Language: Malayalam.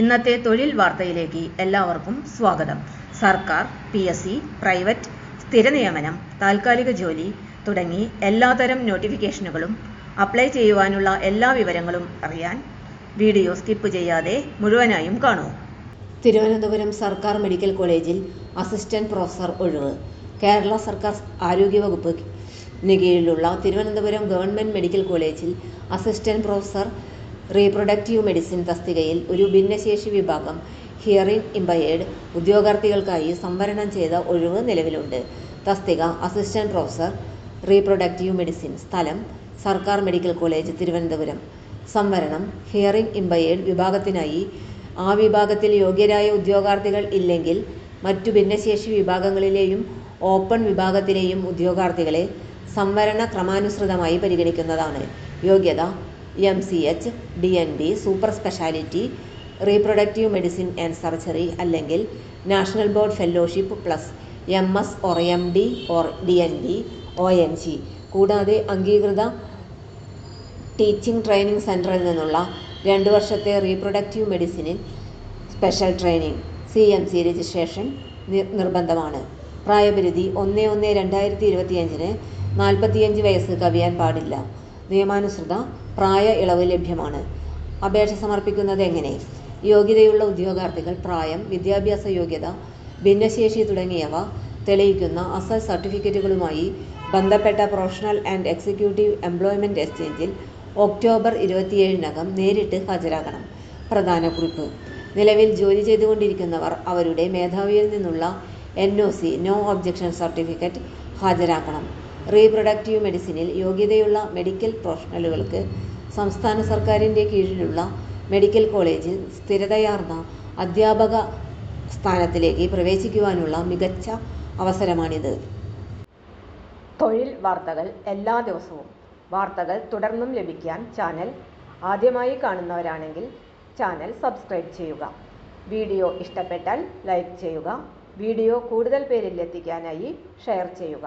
ഇന്നത്തെ തൊഴിൽ വാർത്തയിലേക്ക് എല്ലാവർക്കും സ്വാഗതം. സർക്കാർ പി എസ് സി പ്രൈവറ്റ് സ്ഥിര നിയമനം താൽക്കാലിക ജോലി തുടങ്ങി എല്ലാതരം നോട്ടിഫിക്കേഷനുകളും അപ്ലൈ ചെയ്യുവാനുള്ള എല്ലാ വിവരങ്ങളും അറിയാൻ വീഡിയോ സ്കിപ്പ് ചെയ്യാതെ മുഴുവനായും കാണൂ. തിരുവനന്തപുരം സർക്കാർ മെഡിക്കൽ കോളേജിൽ അസിസ്റ്റന്റ് പ്രൊഫസർ ഒഴിവ്. കേരള സർക്കാർ ആരോഗ്യവകുപ്പിന് കീഴിലുള്ള തിരുവനന്തപുരം ഗവൺമെന്റ് മെഡിക്കൽ കോളേജിൽ അസിസ്റ്റന്റ് പ്രൊഫസർ റീപ്രൊഡക്റ്റീവ് മെഡിസിൻ തസ്തികയിൽ ഒരു ഭിന്നശേഷി വിഭാഗം ഹിയറിംഗ് ഇമ്പയേർഡ് ഉദ്യോഗാർത്ഥികൾക്കായി സംവരണം ചെയ്ത ഒഴിവ് നിലവിലുണ്ട്. തസ്തിക അസിസ്റ്റന്റ് പ്രൊഫസർ റീപ്രൊഡക്റ്റീവ് മെഡിസിൻ സ്ഥലം സർക്കാർ മെഡിക്കൽ കോളേജ് തിരുവനന്തപുരം. സംവരണം ഹിയറിംഗ് ഇമ്പയേർഡ് വിഭാഗത്തിനായി. ആ വിഭാഗത്തിൽ യോഗ്യരായ ഉദ്യോഗാർത്ഥികൾ ഇല്ലെങ്കിൽ മറ്റു ഭിന്നശേഷി വിഭാഗങ്ങളിലെയും ഓപ്പൺ വിഭാഗത്തിലെയും ഉദ്യോഗാർത്ഥികളെ സംവരണ ക്രമാനുസൃതമായി പരിഗണിക്കുന്നതാണ്. യോഗ്യത M C H D N B super speciality reproductive medicine and surgery അല്ലെങ്കിൽ national board fellowship plus M S or M D or D N B O N G കൂടാതെ അംഗീകൃത ടീച്ചിംഗ് ട്രെയിനിംഗ് സെന്ററിൽ നിന്നുള്ള രണ്ട് വർഷത്തെ റീപ്രൊഡക്റ്റീവ് മെഡിസിനിൽ സ്പെഷ്യൽ ട്രെയിനിംഗ് സി രജിസ്ട്രേഷൻ നിർബന്ധമാണ്. പ്രായപരിധി ഒന്ന് ഒന്ന് രണ്ടായിരത്തി ഇരുപത്തിയഞ്ചിന് നാൽപ്പത്തിയഞ്ച് വയസ്സ് കവിയാൻ പാടില്ല. നിയമാനുസൃത പ്രായ ഇളവ് ലഭ്യമാണ്. അപേക്ഷ സമർപ്പിക്കുന്നത് എങ്ങനെ? യോഗ്യതയുള്ള ഉദ്യോഗാർത്ഥികൾ പ്രായം വിദ്യാഭ്യാസ യോഗ്യത ഭിന്നശേഷി തുടങ്ങിയവ തെളിയിക്കുന്ന അസൽ സർട്ടിഫിക്കറ്റുകളുമായി ബന്ധപ്പെട്ട പ്രൊഫഷണൽ ആൻഡ് എക്സിക്യൂട്ടീവ് എംപ്ലോയ്മെന്റ് എക്സ്ചേഞ്ചിൽ ഒക്ടോബർ ഇരുപത്തിയേഴിനകം നേരിട്ട് ഹാജരാകണം. പ്രധാന കുറിപ്പ്. നിലവിൽ ജോലി ചെയ്തുകൊണ്ടിരിക്കുന്നവർ അവരുടെ മേധാവിയിൽ നിന്നുള്ള N O C no objection certificate ഹാജരാക്കണം. Reproductive മെഡിസിനിൽ യോഗ്യതയുള്ള മെഡിക്കൽ പ്രൊഫഷണലുകൾക്ക് സംസ്ഥാന സർക്കാരിന്റെ കീഴിലുള്ള മെഡിക്കൽ കോളേജിൽ സ്ഥിരതയാർന്ന അധ്യാപക സ്ഥാനത്തിലേക്ക് പ്രവേശിക്കുവാനുള്ള മികച്ച അവസരമാണിത്. തൊഴിൽ വാർത്തകൾ എല്ലാ ദിവസവും. വാർത്തകൾ തുടർന്നും ലഭിക്കാൻ ചാനൽ ആദ്യമായി കാണുന്നവരാണെങ്കിൽ ചാനൽ സബ്സ്ക്രൈബ് ചെയ്യുക. വീഡിയോ ഇഷ്ടപ്പെട്ടാൽ ലൈക്ക് ചെയ്യുക. വീഡിയോ കൂടുതൽ പേരിൽ എത്തിക്കാനായി ഷെയർ ചെയ്യുക.